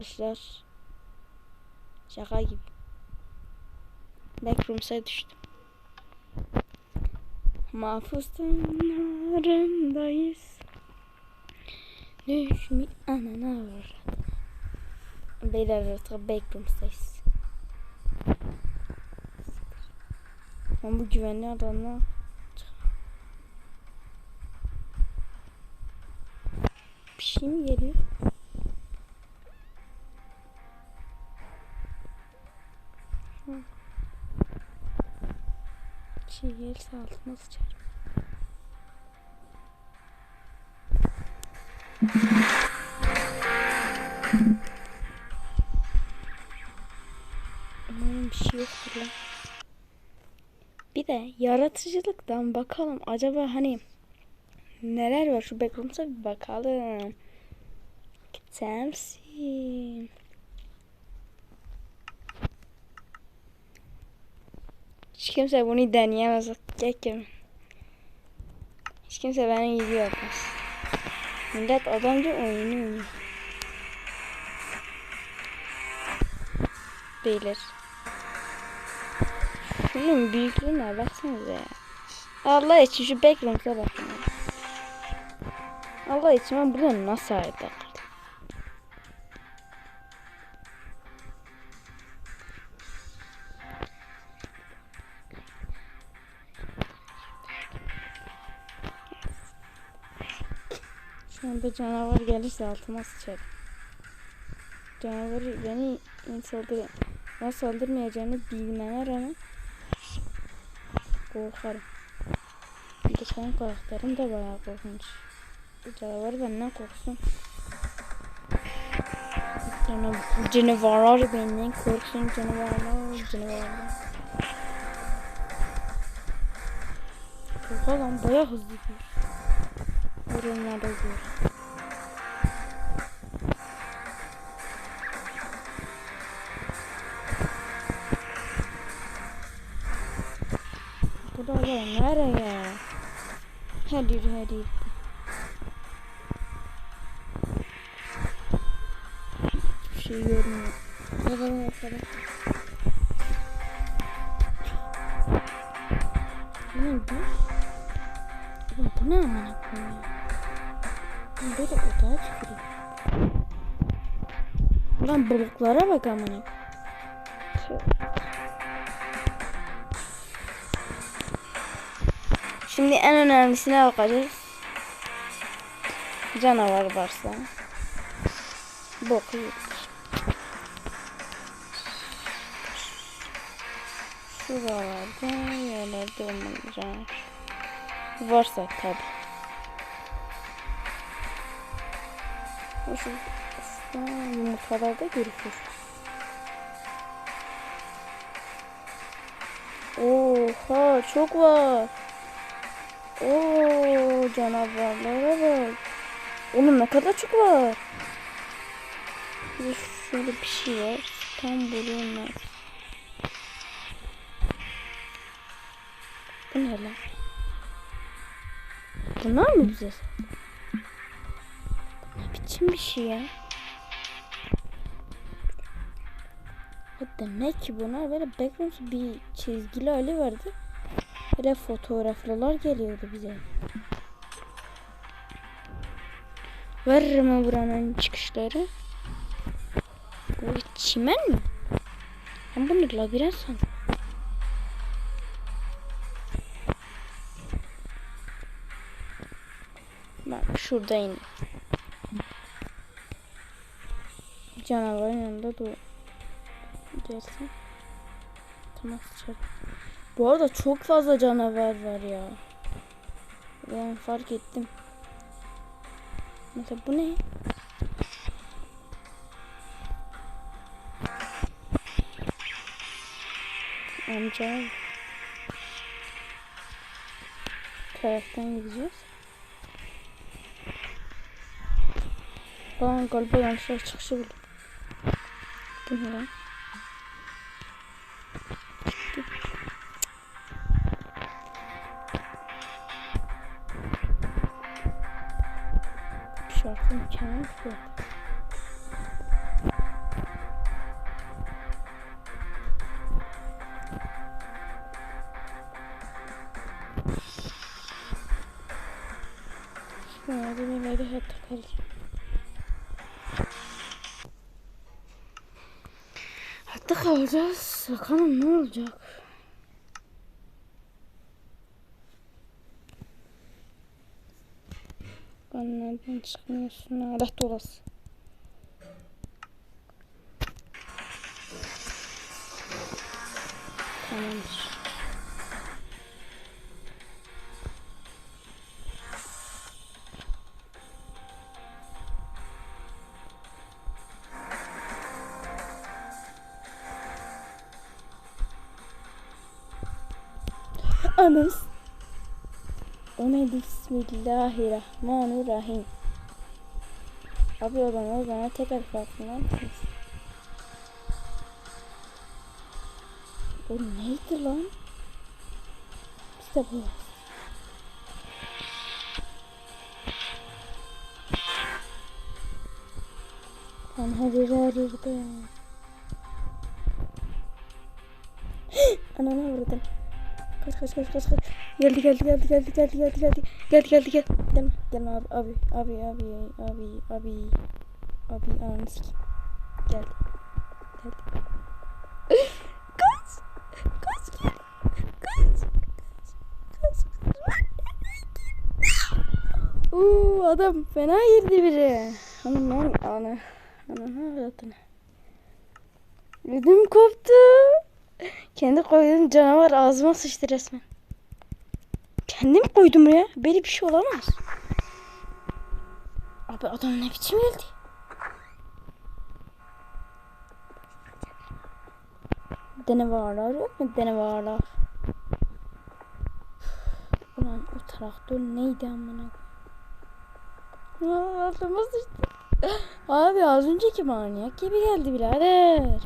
Arkadaşlar şaka gibi. Backrooms'a düştüm. Mahfuz dağlarındayız. Düşmüş anana uğradı. Beyler artık backrooms'tayız. Ben bu güvenli adamla bir şey mi geliyor? Şey gelirse altıma sıçarım. Umarım bir şey yoktur lan. Bir de yaratıcılıktan bakalım acaba hani neler var şu backrooms'a bir bakalım. Gider misin? Kimse bunu deneyemez. Gekim. Hiç kimse benim gibi yapmaz. Millet adamca oyunu oynuyor. Beyler. Şunun büyüklüğüne baksanıza ya. Allah için şu backroom'a bakın. Allah için ben burada nasıl ayakta anda canavar gelirse altıma sıçarım. Canavarı beni saldır bana saldırmayacağını bilmeme rağmen korkarım. Bir de senin karakterin de bayağı korkunç. Canavar benden korksun. Canavarlar benden korksun canavarlar canavarlar. Korkak lan bayağı hızlı gidiyor. Yorumlarda gör. Yeri. Hiçbir şey görmüyor. Bakalım bakalım. Ne bu? Ulan bu ne amına koyayım? Ben Böyle odağa çıkıyor. Ulan balıklara bak amına. Şimdi en önemlisine bakacağız. Canavar varsa. Boku yedik. Şuralarda yerlerde canavar. Varsa tabi. Şu yumurtalarda görüşür. Oha çok var. Oo canavarlara bak. Oğlum ne kadar çok var. Şöyle bir şey var. Tam bunlar. Bu ne lan? Bunlar mı bize? Ne biçim bir şey ya? Ya Demek ki bunlar böyle background bir çizgili hali vardı. Böyle fotoğraflar geliyordu bize. Mı buranın çıkışları? Bu çimen mi? Ben bunu labirent sandım. Bak şurada in. Canavarın yanında dur. Gelsin. Tamam sıçarım. Bu arada çok fazla canavar var ya. Ben fark ettim. Mesela bu ne? Amca. Taraftan gideceğiz. Ben galiba yanlışlıkla çıkışı buldum. Bu ne lan? şarkı mükemmel bir Yardım ileri hatta kalacağım. Hatta kalacağız. Bakalım ne olacak. Nereden çıkmıyorsun? Lanet olası. Tamamdır. Anız. O ne Bismillahirrahmanirrahim. Abi o zaman o zaman tekrar farkında mısınız? O neydi lan? İşte bu. Lan hadi verirdi. Ananı vurdum. Kaç kaç kaç kaç kaç. Geldi geldi geldi geldi geldi geldi geldi. Geldi geldi gel. Gelme gelme abi abi abi abi abi abi abi ananı sikeyim. Geldi. Geldi. kaç. Kaç gel. Kaç. Kaç. Uuu adam fena girdi biri. Hanım lan ana. Ana avradını. Ödüm koptu. Kendi koyduğum canavar ağzıma sıçtı resmen. Kendim koydum ya. Böyle bir şey olamaz. Abi adam ne biçim geldi? Denevarlar yok mu denevarlar? Ulan o traktör neydi amına Altıma sıçtı. Abi az önceki manyak gibi geldi birader.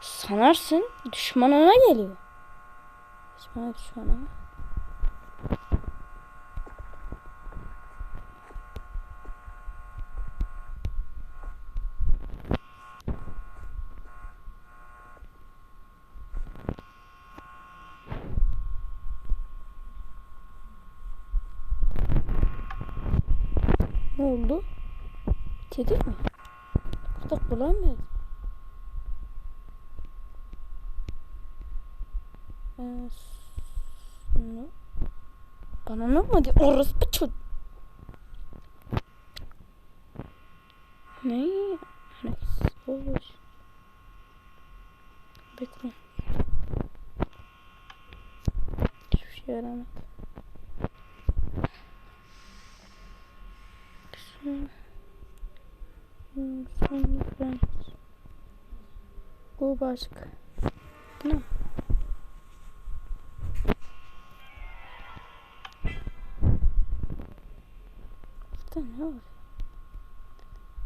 Sanarsın düşmanına geliyor. Düşmana düşmana. Ne oldu? Kedi mi? Kolay mı? Ee, ne? Bana ne olmadı? Orospu çocuk. Ne? Neyse. Boş. Bekle. Hiçbir şey yaramadı. Güzel. Hmm, Sonra ben. Bu başka. Ne? Burada ne var?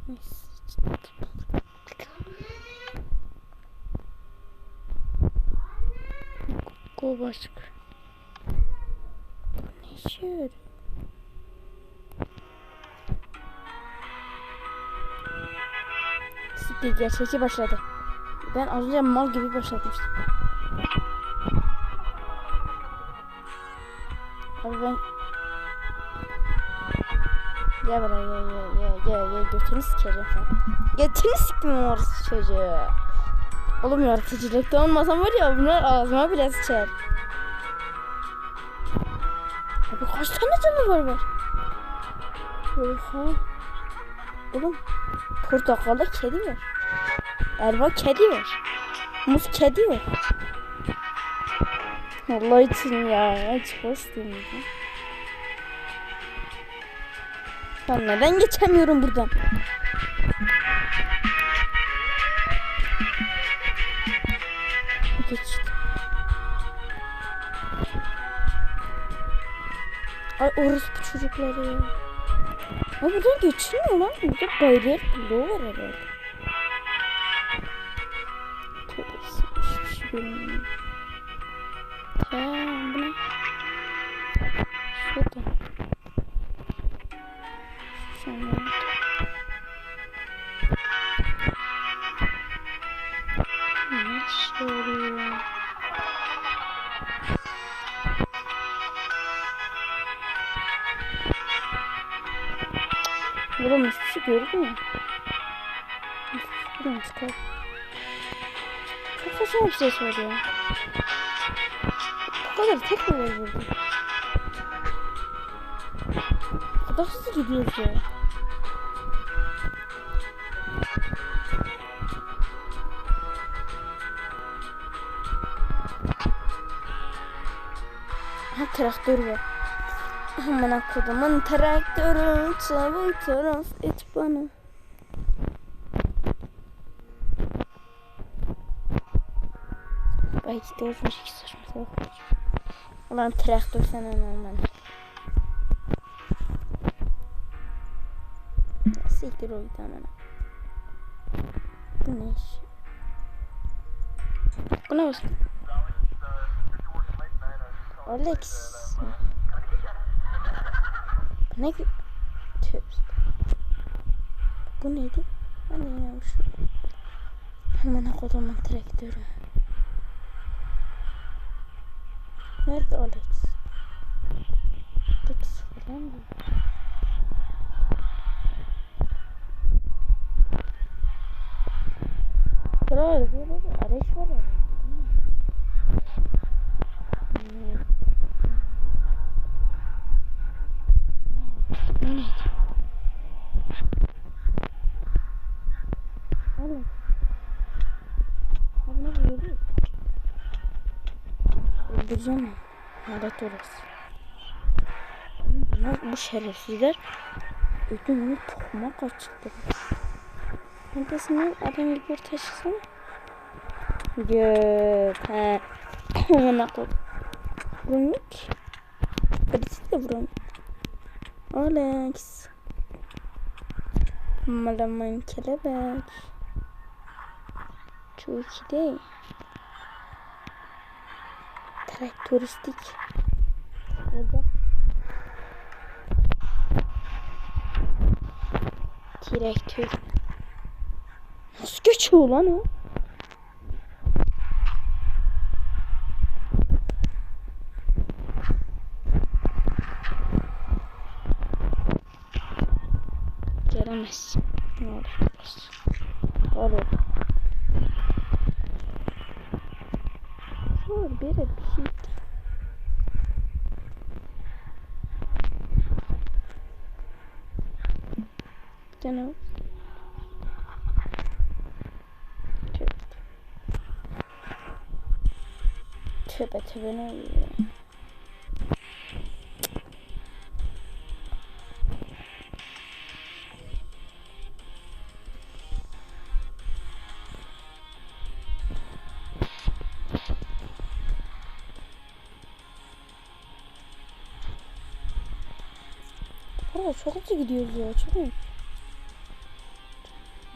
Neyse. Bu başka. Bu ne işe yarıyor? Siktir gerçekçi başladı. Ben az önce mal gibi başlatmıştım. Abi ben Gel buraya gel gel gel gel gel götünü sikeceğim sen. Götünü siktim orası çocuğu. Oğlum yaratıcılıkta olmasam var ya bunlar ağzıma bile sıçar. Abi kaç tane canavar var? Oha. Oğlum portakalda kedi var. Elma kedi var. Muz kedi var. Allah için ya. Hiç hoş değil? Ben neden geçemiyorum buradan? Geçtim. Ay orospu çocukları ya. Ay buradan geçilmiyor lan. Burada bariyer bloğu var herhalde. Hiçbir ses var ya. Bu kadar tek mi var burada? Bu kadar hızlı gidiyoruz ya. Ha traktör var. Aman kodumun traktörü çabuk taraf et bana. Belki de olmuş ki saçma salak. Ulan traktör sana normal. Siktir o git hemen. Bu ne iş? Bu ne başka? Alex. Bu ne? Tövbe. Bu neydi? Ben de inanmış. Hemen kodumun traktörü. Nerede Alex? Alex falan mı? Bravo, bravo. Alex var ya. Hmm. Bu neydi? Alex. Abi ne böyle değil? Öldüreceğim. Lanet orası. Bunlar, bu şerefsizler ödümünü tokma kaçtı. Neredesin lan? Adam gibi bir taşısana. Göt. He. Ona koy. Vuruyor ki. Birisi de vuruyor. Alex. Malaman kelebek. Çok iyi değil. Traktöristik. Orada. Traktör. Nasıl geçiyor lan o? Gelemez. Ne olur. Olur. Var bir de bir şey. Canım. Tövbe. Tövbe ne oluyor? Valla çok hızlı gidiyoruz ya. Çok mu?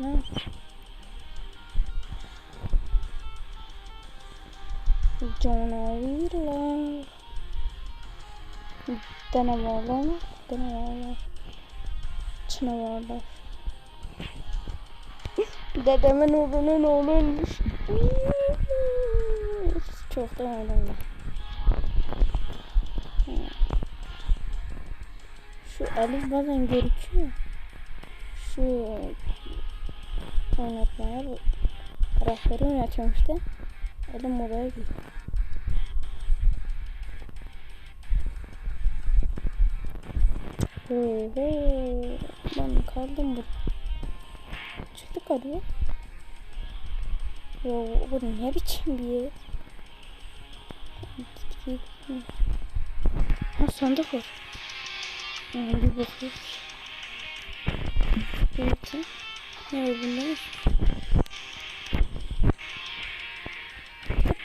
Ne? Canavarlar. Canavarlar? Canavarlar. Canavarlar. Dedemin oğlunun oğlu ölmüş. Çok da önemli. Şu Elif bazen gözüküyor. Şu oynatmaya karakteri oynatıyorum işte. Elim oraya gidiyor. Oho. Ben kaldım burada. Çıktık oraya. Ya bu ne biçim bir yer? Ha sandık var. Yani bir bakıyoruz. Ne bunda?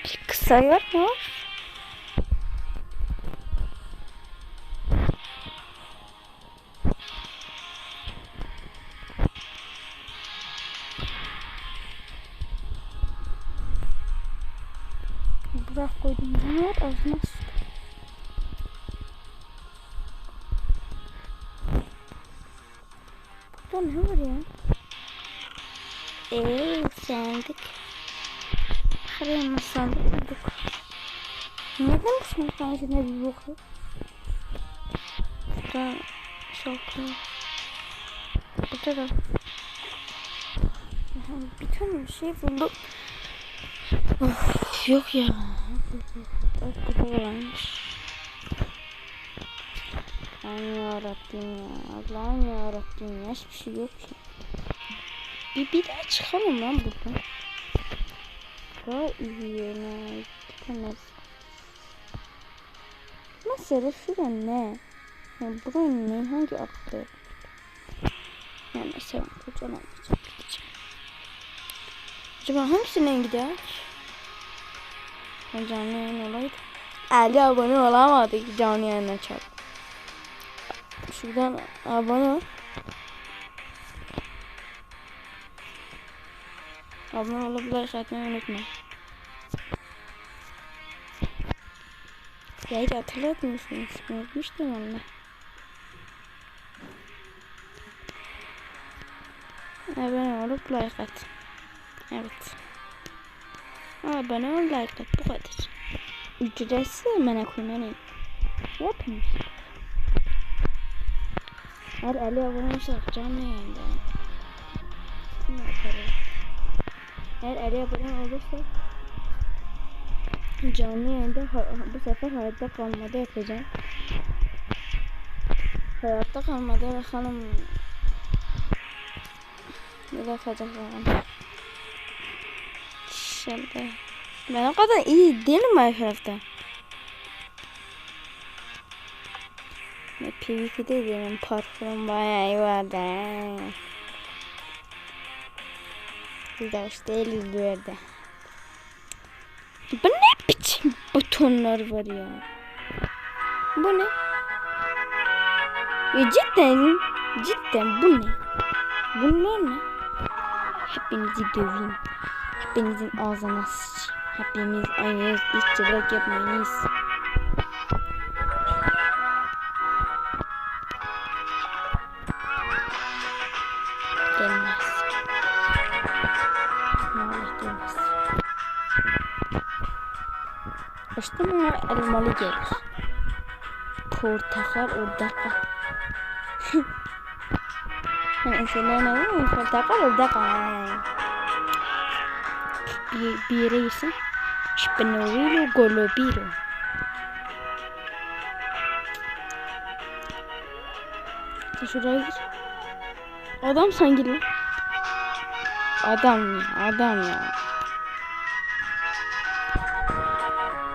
Bir kısa yer mi var? Bırak koydum. Var? Ağzına. Burada ne var ya? Sandıktan içinde bir bok yok? Burada şarkı. Burada da. Bir tane şey buldum. Of, yok ya. Burada da varmış. Allah'ım yarabbim ya. Allah'ım yarabbim ya. Hiçbir şey yok ki. Bir, bir daha çıkalım lan buradan. Daha iyi yani. Gidemez. Mesela şurada ne? Ya buranın ne? Hangi aklı? Yani mesela kocaman gideceğim. Acaba hangisine gider? Canlı yayın olaydı. 50 abone olamadık canlı yayın açalım. Şuradan abone ol. Abone olup like atmayı. Ya hiç hatırlatmıyorsunuz. Unutmuştum onu. Abone olup like at. Evet. Abone ol like at. Bu kadar. Ücretsiz amına hani. Yapın. Her 50 abone olursak canlı yayında. Ne yaparız? Eğer 50 abone olursak canlı yayında bu sefer hayatta kalmada yapacağım. Hayatta kalmada bakalım ne yapacaklar. Şimdi ben o kadar iyi değilim Minecraft'ta. Ne PvP'de benim parkurum bayağı iyi vardı. hoş değiliz bu yerde. Bu ne biçim butonlar var ya? Bu ne? Ya cidden, cidden bu ne? Bunlar ne? Hepinizi döveyim. Hepinizin ağzına sıçayım. Hepimiz aynıyız. Hiç cıvrak yapmayız. Portakal orada kal. Mesela ne var? Portakal orada kal. Bir, bir yere gitsin. Şipenovilo golobiro. Şuraya gir. Adam sanki lan. Adam ya, adam ya.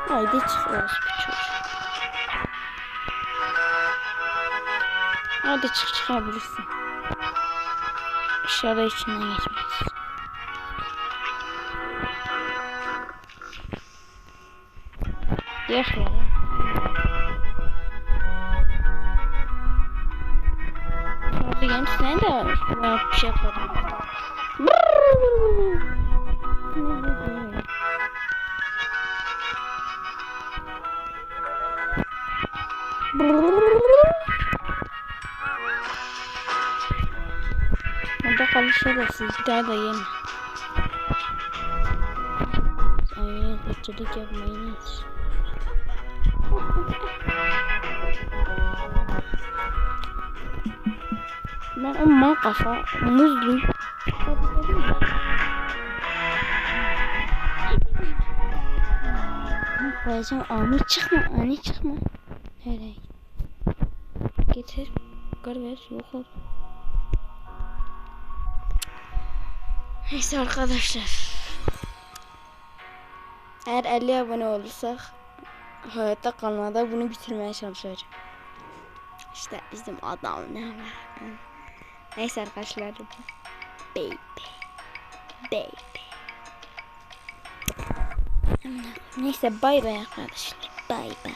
Haydi çık Hadi çık çıkabilirsin. İnşallah içinden geçmez. Yok ya. Hadi genç sen de ben bir şey yaparım. Daha da yeme. Aynen kaçırdık yapmayın hiç. Ben amma kafa muzlu. Koyacağım ani çıkma ani çıkma. Nereye? Getir. Garver yok ol. Neyse arkadaşlar. Eğer 50 abone olursak hayatta kalmada bunu bitirmeye çalışacağım. İşte bizim adam ne var? Neyse arkadaşlar. Baby. Baby. Neyse bay bay arkadaşlar. Bay bay.